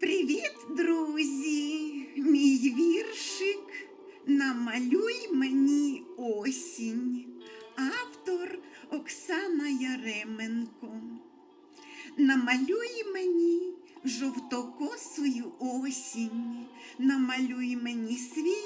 Привіт, друзі! Мій віршик Намалюй мені осінь. Автор Оксана Яременко. Намалюй мені жовтокосую осінь, намалюй мені свій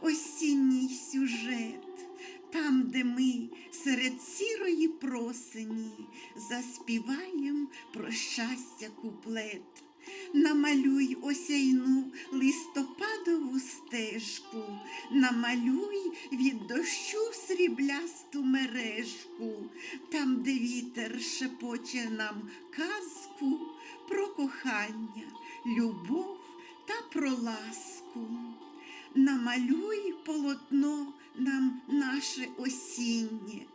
осінній сюжет. Там, де ми серед сірої просені заспіваєм про щастя куплет. Намалюй осяйну листопадову стежку, намалюй від дощу сріблясту мережку, там, де вітер шепоче нам казку про кохання, любов та про ласку. Намалюй полотно нам наше осіннє,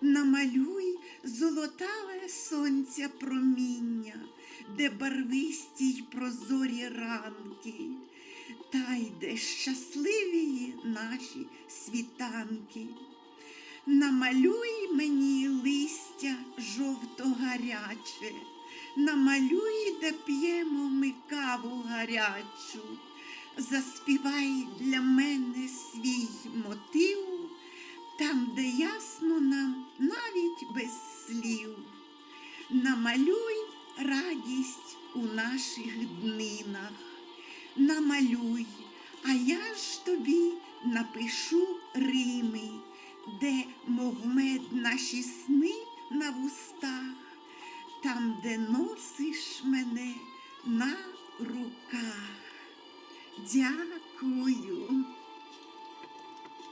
намалюй золотаве сонця проміння, де барвисті й прозорі ранки, та й де щасливі наші світанки. Намалюй мені листя жовто-гаряче, намалюй, де п'ємо ми каву гарячу, заспівай для мене свій мотив, там, де ясно нам навіть без слів. Намалюй радість у наших днинах, намалюй, а я ж тобі напишу рими, де, мов мед, наші сни на вустах, там, де носиш мене на руках. Дякую.